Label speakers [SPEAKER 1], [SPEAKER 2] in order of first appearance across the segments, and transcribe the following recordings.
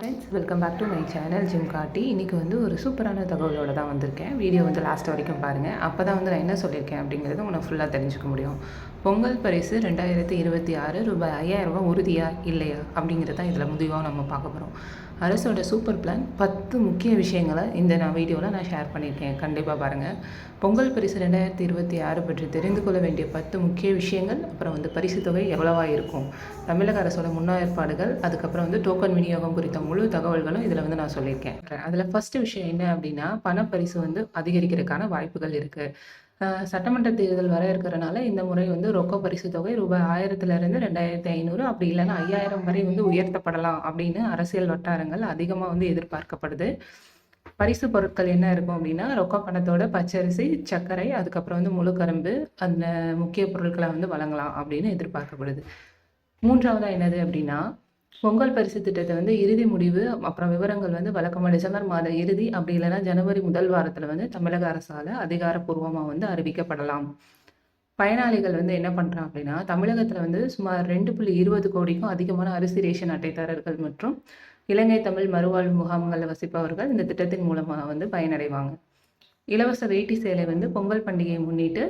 [SPEAKER 1] Friends welcome back to my channel gym காட்டி இன்றைக்கி வந்து ஒரு சூப்பரான தகவலோட தான் வந்திருக்கேன். வீடியோ வந்து லாஸ்ட் வரைக்கும் பாருங்கள் அப்போ தான் வந்து நான் என்ன சொல்லியிருக்கேன் அப்படிங்கிறது உங்களை ஃபுல்லாக தெரிஞ்சுக்க முடியும். பொங்கல் பரிசு ரெண்டாயிரத்தி இருபத்தி ஆறு ரூபாய் ஐயாயிரம் ரூபாய் உறுதியா இல்லையா அப்படிங்கிறது தான் இதில் முடிவாக நம்ம பார்க்க போகிறோம் அரசோட சூப்பர் பிளான் பத்து முக்கிய விஷயங்களை இந்த நான் வீடியோவில் நான் ஷேர் பண்ணியிருக்கேன். கண்டிப்பாக பாருங்கள் பொங்கல் பரிசு ரெண்டாயிரத்தி இருபத்தி ஆறு பற்றி தெரிந்து கொள்ள வேண்டிய பத்து முக்கிய விஷயங்கள் அப்புறம் வந்து பரிசு தொகை எவ்வளவாக இருக்கும்? தமிழக அரசோட முன்னேற்பாடுகள் அதுக்கப்புறம் வந்து டோக்கன் விநியோகம் குறித்த முழு தகவல்களும் இதில் வந்து நான் சொல்லியிருக்கேன். அதில் ஃபஸ்ட்டு விஷயம் என்ன அப்படின்னா பணப்பரிசு வந்து அதிகரிக்கிறதுக்கான வாய்ப்புகள் இருக்குது சட்டமன்ற தேர்தல் வர இருக்கிறனால இந்த முறை வந்து ரொக்க பரிசு தொகை ரூபாய் ஆயிரத்துலேருந்து ரெண்டாயிரத்தி ஐநூறு அப்படி இல்லைன்னா ஐயாயிரம் வரை வந்து உயர்த்தப்படலாம் அப்படின்னு அரசியல் வட்டாரங்கள் அதிகமாக வந்து எதிர்பார்க்கப்படுது. பரிசு பொருட்கள் என்ன இருக்கும் அப்படின்னா ரொக்க பணத்தோட பச்சரிசி சர்க்கரை அதுக்கப்புறம் வந்து முழு கரும்பு அந்த முக்கிய பொருட்களை வந்து வழங்கலாம் அப்படின்னு எதிர்பார்க்கப்படுது. மூன்றாவதாக என்னது அப்படின்னா பொங்கல் பரிசு திட்டத்தை வந்து இறுதி முடிவு அப்புறம் விவரங்கள் வந்து வழக்கமாக டிசம்பர் மாத இறுதி அப்படி இல்லைன்னா ஜனவரி முதல் வாரத்தில் வந்து தமிழக அரசால் அதிகாரப்பூர்வமாக வந்து அறிவிக்கப்படலாம். பயனாளிகள் வந்து என்ன பண்ணுறாங்க அப்படின்னா தமிழகத்தில் வந்து சுமார் ரெண்டு புள்ளி இருபது கோடிக்கும் அதிகமான அரிசி ரேஷன் அட்டைதாரர்கள் மற்றும் இலங்கை தமிழ் மறுவாழ்வு முகாம்களில் வசிப்பவர்கள் இந்த திட்டத்தின் மூலமாக வந்து பயனடைவாங்க. இலவச வேட்டி சேலை வந்து பொங்கல் பண்டிகையை முன்னிட்டு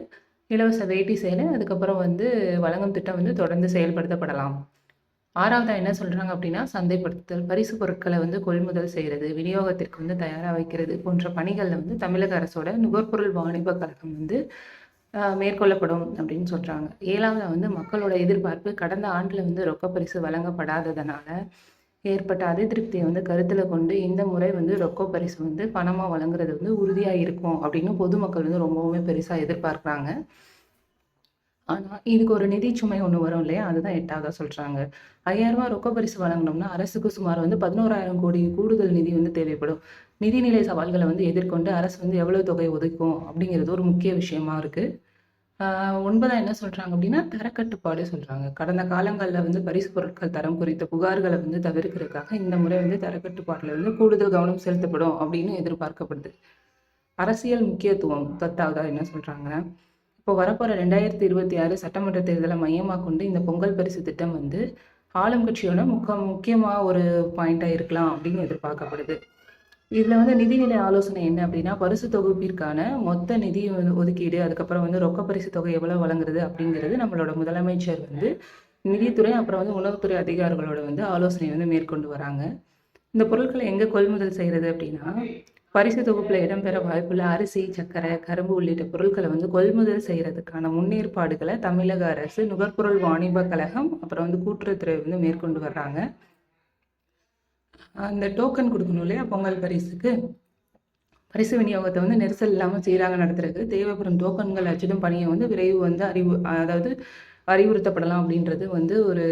[SPEAKER 1] இலவச வேட்டி சேலை அதுக்கப்புறம் வந்து வழங்கும் திட்டம் வந்து தொடர்ந்து செயல்படுத்தப்படலாம். ஆறாவதாக என்ன சொல்கிறாங்க அப்படின்னா சந்தைப்படுத்துதல் பரிசு பொருட்களை வந்து கொள்முதல் செய்கிறது விநியோகத்திற்கு வந்து தயாராக வைக்கிறது போன்ற பணிகளில் வந்து தமிழக அரசோட நுகர்பொருள் வாணிப கழகம் வந்து மேற்கொள்ளப்படும் அப்படின்னு சொல்கிறாங்க ஏழாவதாக வந்து மக்களோட எதிர்பார்ப்பு கடந்த ஆண்டில் வந்து ரொக்க பரிசு வழங்கப்படாததுனால ஏற்பட்ட அதிருப்தியை வந்து கருத்தில் கொண்டு இந்த முறை வந்து ரொக்க பரிசு வந்து பணமாக வழங்குறது வந்து உறுதியாக இருக்கும் அப்படின்னு பொதுமக்கள் வந்து ரொம்பவுமே பெருசாக எதிர்பார்க்குறாங்க. ஆனால் இதுக்கு ஒரு நிதி சுமை ஒன்று வரும் இல்லையா? அதுதான் எட்டாக சொல்கிறாங்க ஐயாயிரம் ரொக்க பரிசு வழங்கினோம்னா அரசுக்கு சுமார் வந்து பதினோராயிரம் கோடி கூடுதல் நிதி வந்து தேவைப்படும். நிதிநிலை சவால்களை வந்து எதிர்கொண்டு அரசு வந்து எவ்வளவு தொகை ஒதுக்கும் அப்படிங்கிறது ஒரு முக்கிய விஷயமா இருக்கு. ஒன்பதா என்ன சொல்றாங்க அப்படின்னா தரக்கட்டுப்பாடு சொல்றாங்க. கடந்த காலங்களில் வந்து பரிசு பொருட்கள் தரம் குறித்த புகார்களை வந்து தவிர்க்கிறதுக்காக இந்த முறை வந்து தரக்கட்டுப்பாட்டில் வந்து கூடுதல் கவனம் செலுத்தப்படும் அப்படின்னு எதிர்பார்க்கப்படுது. அரசியல் முக்கியத்துவம் பத்தாவதா என்ன சொல்றாங்கன்னா இப்போ வரப்போகிற ரெண்டாயிரத்தி இருபத்தி ஆறு சட்டமன்ற தேர்தலை மையமாக கொண்டு இந்த பொங்கல் பரிசு திட்டம் வந்து ஆளும் கட்சியோட முக்க முக்கியமாக ஒரு பாயிண்ட்டாக இருக்கலாம் அப்படின்னு எதிர்பார்க்கப்படுது. இதில் வந்து நிதிநிலை ஆலோசனை என்ன அப்படின்னா பரிசு தொகுப்பிற்கான மொத்த நிதி ஒதுக்கீடு அதுக்கப்புறம் வந்து ரொக்க பரிசு தொகை எவ்வளோ வழங்குறது அப்படிங்கிறது நம்மளோட முதலமைச்சர் வந்து நிதித்துறை அப்புறம் வந்து உணவுத்துறை அதிகாரிகளோட வந்து ஆலோசனை வந்து மேற்கொண்டு வராங்க. இந்த பொருட்களை எங்கே கொள்முதல் செய்கிறது அப்படின்னா பரிசு தொகுப்புல இடம்பெற வாய்ப்புள்ள அரிசி சர்க்கரை கரும்பு உள்ளிட்ட பொருட்களை வந்து கொள்முதல் செய்யறதுக்கான முன்னேற்பாடுகளை தமிழக அரசு நுகர்பொருள் வாணிப கழகம் அப்புறம் வந்து கூட்டுறவுத்துறை வந்து மேற்கொண்டு வர்றாங்க. அந்த டோக்கன் கொடுக்கணும் இல்லையா? பொங்கல் பரிசுக்கு. பரிசு விநியோகத்தை வந்து நெரிசல் இல்லாமல் சீராக நடத்துறதுக்கு. தேவைப்படும் டோக்கன்கள் அச்சிடும் பணியை வந்து விரைவு வந்து அறிவு அதாவது அறிவுறுத்தப்படலாம் அப்படின்றது வந்து ஒரு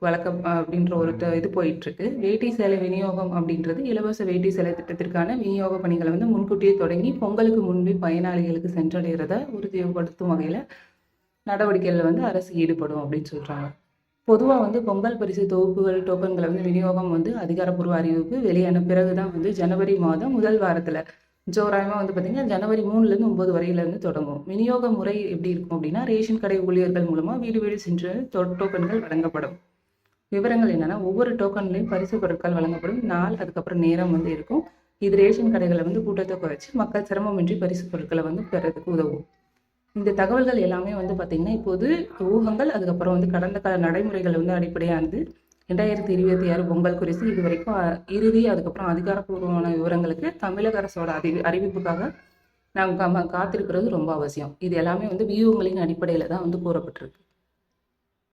[SPEAKER 1] வழக்கம் அப்படின்ற ஒரு த- இது போயிட்டுருக்கு. வேட்டி சேலை விநியோகம் அப்படின்றது இலவச வேட்டி சேலை திட்டத்திற்கான விநியோக பணிகளை வந்து முன்கூட்டியே தொடங்கி பொங்கலுக்கு முன்பே பயனாளிகளுக்கு சென்றடைகிறத உறுதிப்படுத்தும் வகையில் நடவடிக்கைகளில் வந்து அரசு ஈடுபடும் அப்படின்னு சொல்கிறாங்க பொதுவாக வந்து பொங்கல் பரிசு தொகுப்புகள் டோக்கன்களை வந்து விநியோகம் வந்து அதிகாரப்பூர்வ அறிவிப்பு வெளியான பிறகு தான் வந்து ஜனவரி மாதம் முதல் வாரத்தில் ஜோராயமாக வந்து பார்த்தீங்கன்னா ஜனவரி மூணுலேருந்து ஒம்பது வரையிலேருந்து தொடங்கும். விநியோக முறை எப்படி இருக்கும் அப்படின்னா ரேஷன் கடை ஊழியர்கள் மூலமாக வீடு வீடு சென்று டோக்கன்கள் வழங்கப்படும். விவரங்கள் என்னென்னா ஒவ்வொரு டோக்கன்லையும் பரிசு பொருட்கள் வழங்கப்படும். நாள் அதுக்கப்புறம் நேரம் வந்து இருக்கும். இது ரேஷன் கடைகளை வந்து கூட்டத்தை குறைச்சி மக்கள் சிரமமின்றி பரிசு பொருட்களை வந்து பெறதுக்கு உதவும். இந்த தகவல்கள் எல்லாமே வந்து பார்த்தீங்கன்னா இப்போது ஊகங்கள் அதுக்கப்புறம் வந்து கடந்த கால நடைமுறைகள் வந்து அடிப்படையானது. ரெண்டாயிரத்தி இருபத்தி ஆறு பொங்கல் குறித்து இது வரைக்கும் இறுதி அதுக்கப்புறம் அதிகாரப்பூர்வமான விவரங்களுக்கு தமிழக அரசோட அறி அறிவிப்புக்காக நாம் காத்திருக்கிறது ரொம்ப அவசியம். இது எல்லாமே வந்து வியூகங்களின் அடிப்படையில் தான் வந்து கூறப்பட்டிருக்கு.